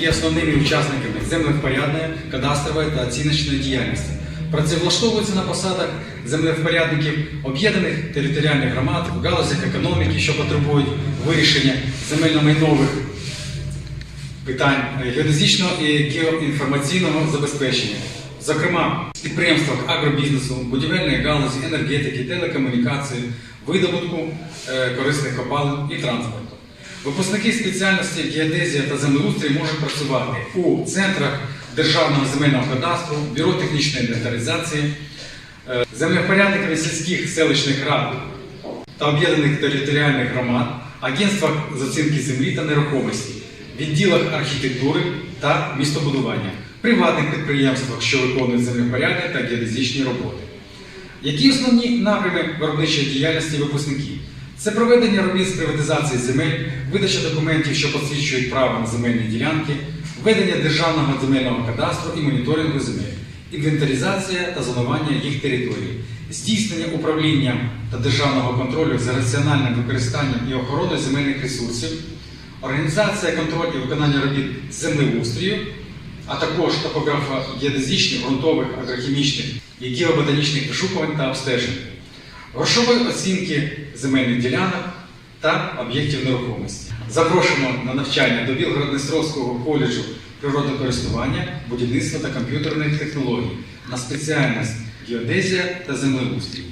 є основними учасниками землевпорядної, кадастрової та оціночної діяльності. Працевлаштовуються на посадах землевпорядників об'єднаних територіальних громад в галузях економіки, що потребують вирішення земельно-майнових питань геодезичного і геоінформаційного забезпечення, зокрема в підприємствах агробізнесу, будівельної галузі, енергетики, телекомунікації, видобутку е, корисних копалин і транспорту. Випускники спеціальності геодезія та землеустрій можуть працювати у центрах Державного земельного кадастру, бюро технічної інвентаризації, е, землевпорядниками сільських селищних рад та об'єднаних територіальних громад, агентствах з оцінки землі та нерухомості, відділах архітектури та містобудування, приватних підприємствах, що виконують землепорядні та геодезичні роботи. Які основні напрями виробничої діяльності випускників? Це проведення робіт з приватизації земель, видача документів, що посвідчують право на земельні ділянки, ведення державного земельного кадастру і моніторингу земель, інвентаризація та зонування їх територій, здійснення управління та державного контролю за раціональним використанням і охороною земельних ресурсів, організація контролю і виконання робіт з землеустрою, а також топографо-геодезичних, ґрунтових, агрохімічних і геоботанічних вишукувань та обстежень, грошової оцінки земельних ділянок та об'єктів нерухомості. Запрошуємо на навчання до Білгород-Дністровського коледжу природокористування, будівництва та комп'ютерних технологій на спеціальність геодезія та землеустрій.